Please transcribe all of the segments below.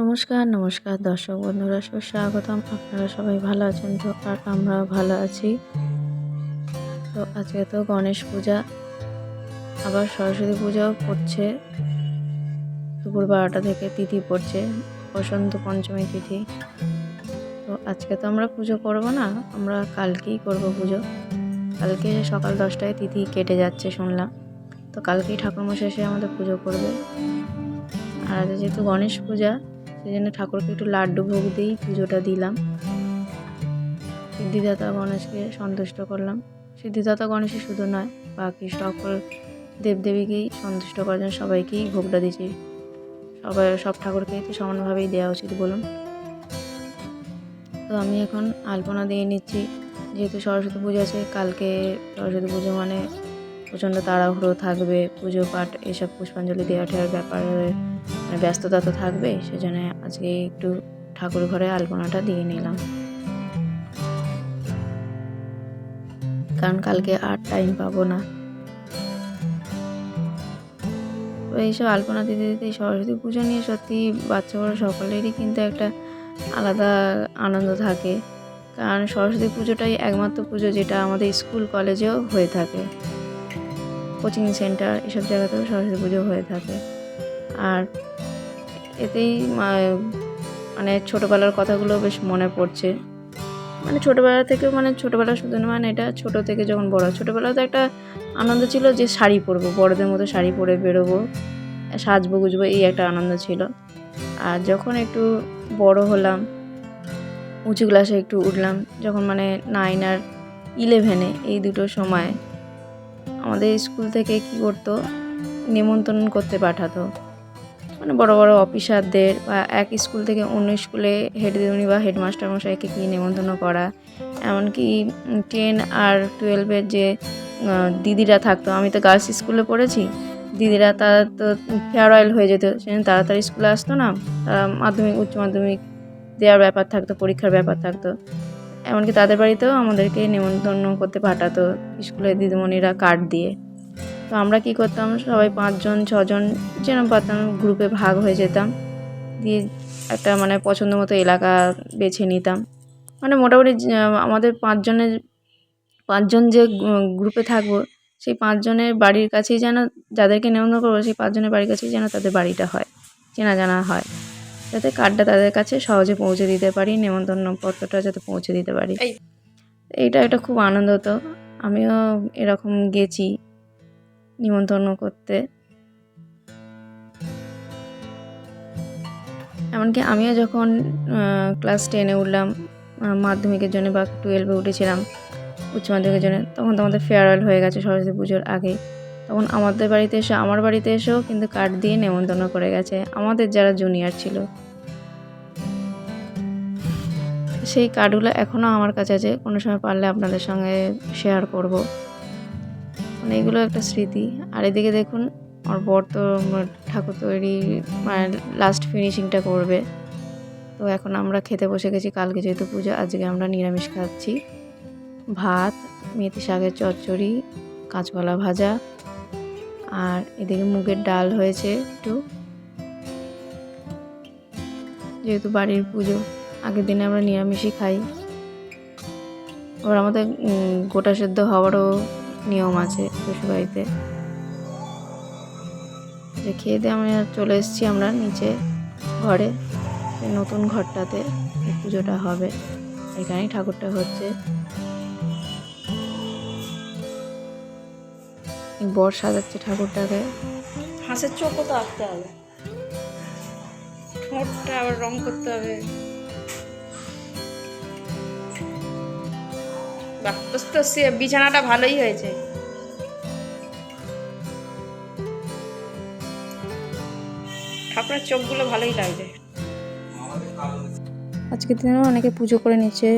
নমস্কার নমস্কার দর্শক বন্ধুরা, সুস্বাগতম। আপনারা সবাই ভালো আছেন তো? আর আমরাও ভালো আছি। তো আজকে তো গণেশ পূজা, আবার সরস্বতী পূজাও পড়ছে। দুপুর বারোটা থেকে তিথি পড়ছে, বসন্ত পঞ্চমী তিথি। তো আজকে তো আমরা পুজো করব না, আমরা কালকেই করব পুজো। কালকে সকাল দশটায় তিথি কেটে যাচ্ছে শুনলাম। তো কালকেই ঠাকুরমশাই এসে আমাদের পুজো করবে। আর যেহেতু গণেশ পূজা সেই জন্য ঠাকুরকে একটু লাড্ডু ভোগ দিয়েই পুজোটা দিলাম। সিদ্ধিদাতা গণেশকে সন্তুষ্ট করলাম। সিদ্ধিদাতা গণেশই শুধু নয়, বাকি সকল দেবদেবীকেই সন্তুষ্ট করার জন্য সবাইকেই ভোগটা দিয়েছি। সবাই, সব ঠাকুরকেই তো সমানভাবেই দেওয়া উচিত বলুন। তো আমি এখন আলপনা দিয়ে নিচ্ছি। যেহেতু সরস্বতী পুজো আছে, কালকে সরস্বতী পুজো মানে প্রচণ্ড তাড়াহুড়ো থাকবে, পুজো পাঠ, এসব পুষ্পাঞ্জলি দেওয়া ঠেয়ার ব্যাপারে মানে ব্যস্ততা তো থাকবে, সেজন্য আজকে একটু ঠাকুর ঘরে আলপনাটা দিয়ে নিলাম। কারণ কালকে আর টাইম পাবো না। এইসব আলপনা দিতে দিতে সরস্বতী পুজো নিয়ে সত্যি বাচ্চা বড় সকলেরই কিন্তু একটা আলাদা আনন্দ থাকে। কারণ সরস্বতী পুজোটাই একমাত্র পুজো যেটা আমাদের স্কুল, কলেজেও হয়ে থাকে। কোচিং সেন্টার এসব জায়গাতেও সরস্বতী পুজো হয়ে থাকে। আর এতেই মানে ছোটোবেলার কথাগুলো বেশ মনে পড়ছে। মানে ছোটোবেলা থেকে মানে ছোটোবেলা শুধু না মানে এটা ছোটো থেকে যখন বড় ছোটোবেলাতে একটা আনন্দ ছিল যে শাড়ি পরবো, বড়দের মতো শাড়ি পরে বেরোবো, সাজবো, গুজবো, এই একটা আনন্দ ছিল। আর যখন একটু বড় হলাম, উঁচু ক্লাসে একটু উঠলাম, যখন মানে নাইন আর ইলেভেনে এই দুটো সময় আমাদের স্কুল থেকে কি করতো? নিমন্ত্রণ করতে পাঠাতো। মানে বড় বড় অফিসারদের বা এক স্কুল থেকে অন্য স্কুলে হেড দিদিমণি বা হেডমাস্টার মশাইকে কি নিমন্ত্রণ করা? এমনকি টেন আর টুয়েলভের যে দিদিরা থাকতো, আমি তো গার্লস স্কুলে পড়েছি, দিদিরা তারা তো ফেয়ারওয়েল হয়ে যেত, সেজন্য তাড়াতাড়ি স্কুলে আসতো না। তারা মাধ্যমিক, উচ্চ মাধ্যমিক দেওয়ার ব্যাপার থাকতো, পরীক্ষার ব্যাপার থাকতো। এমনকি তাদের বাড়িতেও আমাদেরকে নিমন্ত্রণ করতে পাঠাতো স্কুলের দিদিমণিরা কার্ড দিয়ে। তো আমরা কি করতাম, সবাই পাঁচজন, ছজন যেরকম পারতাম গ্রুপে ভাগ হয়ে যেতাম। দিয়ে একটা মানে পছন্দ মতো এলাকা বেছে নিতাম। মানে মোটামুটি আমাদের পাঁচজনের, পাঁচজন যে গ্রুপে থাকব, সেই পাঁচজনের বাড়ির কাছেই যেন যাদেরকে নিমন্ত্রণ করব, সেই পাঁচজনের বাড়ির কাছেই যেন তাদের বাড়িটা হয়। চেনা জানা হয়। যাতে কার্ডটা তাদের কাছে সহজে পৌঁছে দিতে পারি নেমন্তন্ন পত্রটা যাতে পৌঁছে দিতে পারি। এইটা একটা খুব আনন্দ হতো আমিও এরকম গেছি নিমন্ত্রণ করতে। এমনকি আমিও যখন ক্লাস টেনে উঠলাম মাধ্যমিকের জন্য বা টুয়েলভে উঠেছিলাম উচ্চ মাধ্যমিকের জন্য তখন তো আমাদের ফেয়ারওয়েল হয়ে গেছে সরস্বতী পুজোর আগে। তখন আমাদের বাড়িতে এসে আমার বাড়িতে এসেও কিন্তু কার্ড দিয়ে নেমন্তন্ন করে গেছে। আমাদের যারা জুনিয়র ছিল সেই কার্ডগুলো এখনও আমার কাছে আছে, কোনো সময় পারলে আপনাদের সঙ্গে শেয়ার করব। মানে এগুলো একটা স্মৃতি। আর এদিকে দেখুন, আমার বর তো ঠাকুর তৈরি মানে লাস্ট ফিনিশিংটা করবে। তো এখন আমরা খেতে বসে গেছি, কালকে যেহেতু পুজো, আজকে আমরা নিরামিষ খাচ্ছি। ভাত, মেথি শাকের চচ্চড়ি, কাঁচকলা ভাজা, আর এদিকে মুগের ডাল হয়েছে একটু। যেহেতু বাড়ির পুজো। আগের দিনে আমরা নিরামিষই খাই। আবার আমাদের গোটা সেদ্ধ হওয়ারও নিয়ম আছে শ্বশুরবাড়িতে। যে খেয়ে দিয়ে আমরা চলে এসেছি আমরা নিচে ঘরে। নতুন ঘরটাতে পুজোটা হবে। এখানেই ঠাকুরটা হচ্ছে। বর সাজাচ্ছে ঠাকুরটাকে। হাঁসের চোখও তো আঁকতে হবে। ঠোঁটটা আবার রং করতে হবে। বাহ তো বিছানাটা ভালোই হয়েছে। ঠাকুরের চোখগুলো ভালোই লাগছে। আজকের দিনেও অনেকে পুজো করে নিচ্ছে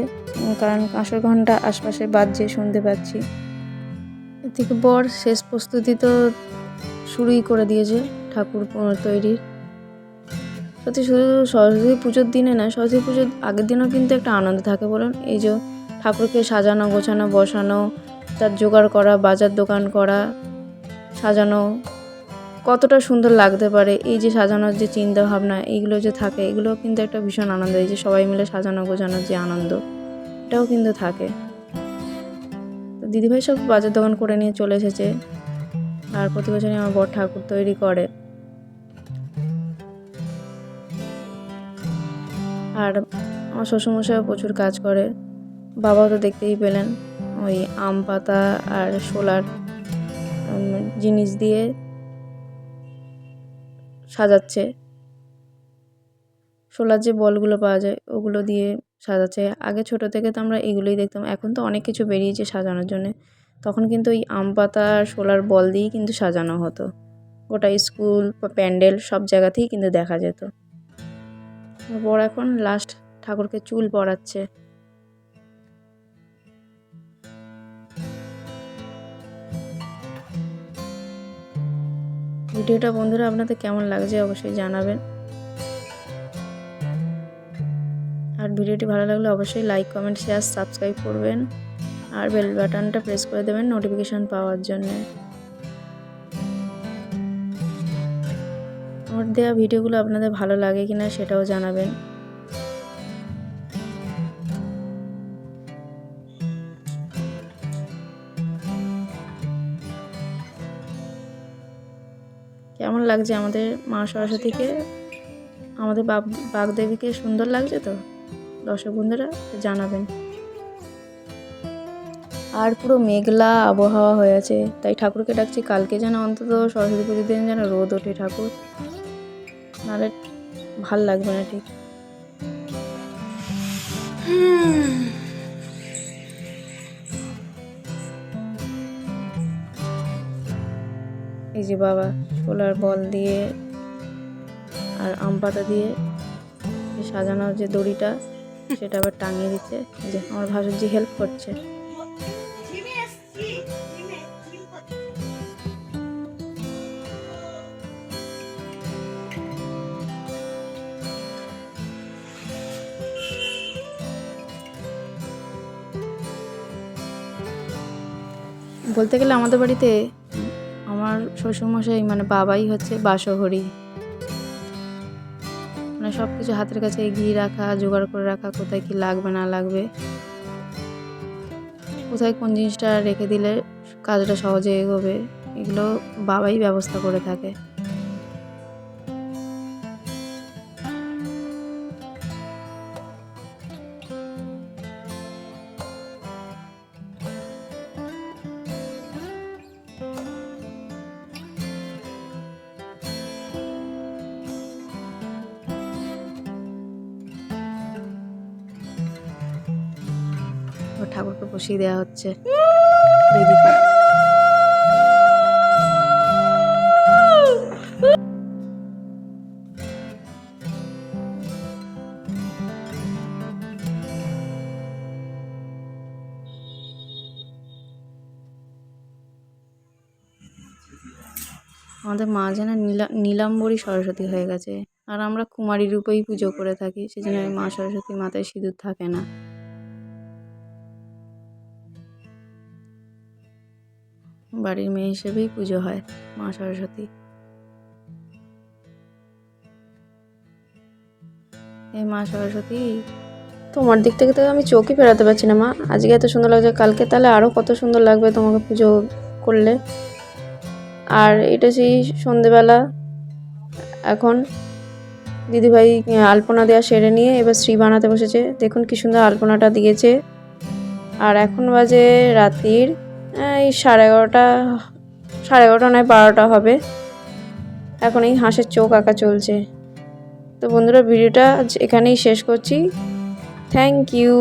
কারণ কাঁসর ঘণ্টা আশপাশে বাজছে শুনতে পাচ্ছি। এদিকে বর শেষ প্রস্তুতি তো শুরুই করে দিয়েছে ঠাকুর তৈরির। সত্যি শুধু সরস্বতী পুজোর দিনে না, সরস্বতী পুজোর আগের দিনও কিন্তু একটা আনন্দ থাকে বলুন। এই যে ঠাকুরকে সাজানো, গোছানো, বসানো, তার জোগাড় করা, বাজার দোকান করা, সাজানো, কতটা সুন্দর লাগতে পারে, এই যে সাজানোর যে চিন্তা ভাবনা এইগুলো যে থাকে এগুলো কিন্তু একটা ভীষণ আনন্দ, এই যে সবাই মিলে সাজানো, গোছানোর যে আনন্দ, এটাও কিন্তু থাকে। তো দিদিভাই সব বাজার দোকান করে নিয়ে চলে এসেছে, আর প্রতি বছরই আমার বড় ঠাকুর তৈরি করে। আর আমার শ্বশুরমশাইও প্রচুর কাজ করে। বাবাও তো দেখতেই পেলেন, ওই আম পাতা আর সোলার জিনিস দিয়ে সাজাচ্ছে। সোলার যে বলগুলো পাওয়া যায়, ওগুলো দিয়ে সাজাচ্ছে। আগে ছোট থেকে তো আমরা এগুলোই দেখতাম, এখন তো অনেক কিছু বেরিয়েছে সাজানোর জন্যে। তখন কিন্তু ওই আম পাতা আর সোলার বল দিয়েই কিন্তু সাজানো হতো। গোটা স্কুল বা প্যান্ডেল সব জায়গাতেই কিন্তু দেখা যেত। বড় এখন লাস্ট ঠাকুরকে চুল পরাচ্ছে। ভিডিওটা বন্ধুরা আপনাদের কেমন লাগছে অবশ্যই জানাবেন। আর ভিডিওটি ভালো লাগলে অবশ্যই লাইক কমেন্ট শেয়ার সাবস্ক্রাইব করবেন। আর বেল বাটনটা প্রেস করে দেবেন নোটিফিকেশান পাওয়ার জন্য। আমার দেওয়া ভিডিওগুলো আপনাদের ভালো লাগে কিনা সেটাও জানাবেন। কেমন লাগছে আমাদের মা সরস্বতীকে? আমাদের বাগ বাগদেবীকে সুন্দর লাগছে তো? দর্শক বন্ধুরা জানাবেন। আর পুরো মেঘলা আবহাওয়া হয়ে আছে, তাই ঠাকুরকে ডাকছি কালকে যেন অন্তত সরস্বতী পুজোর দিন যেন রোদ ওঠে ঠাকুর। নাহলে ভালো লাগবে না ঠিক। এই যে বাবা। সোলার বল দিয়ে আর আম পাতা দিয়ে সাজানোর যে দড়িটা, সেটা আবার টাঙিয়ে দিচ্ছে। যে আমার ভাসুরজি হেল্প করছে। বলতে গেলে আমাদের বাড়িতে শ্বশুরমশাই মানে বাবাই হচ্ছে বাসহরি। মানে সব কিছু হাতের কাছে এগিয়ে রাখা, জোগাড় করে রাখা, কোথায় কি লাগবে, না লাগবে। কোথায় কোন জিনিসটা রেখে দিলে কাজটা সহজে এগোবে, এগুলো বাবাই ব্যবস্থা করে থাকে। ঠাকুরকে বসিয়ে দেওয়া হচ্ছে। আমাদের মা যেন নীলা, নীলাম্বরী সরস্বতী হয়ে গেছে। আর আমরা কুমারী রূপেই পুজো করে থাকি, সেজন্য মা সরস্বতী মাথায় সিঁদুর থাকে না। বাড়ির মেয়ে হিসেবেই পুজো হয় মা সরস্বতী। এই মা সরস্বতী, তোমার দিক থেকে তো আমি চোখই ফেরাতে পারছি না মা। আজকে এত সুন্দর লাগছে, কালকে তাহলে আরও কত সুন্দর লাগবে তোমাকে পুজো করলে। আর এটা সেই সন্ধেবেলা, এখন দিদিভাই আলপনা দেওয়া সেরে নিয়ে এবার শ্রী বানাতে বসেছে। দেখুন কি সুন্দর আলপনাটা দিয়েছে। আর এখন বাজে রাত্রির এই সাড়ে এগারোটা সাড়ে এগারোটা নয়, বারোটা হবে। এখন এই হাঁসের চোখ আঁকা চলছে। তো বন্ধুরা, ভিডিওটা এখানেই শেষ করছি। Thank you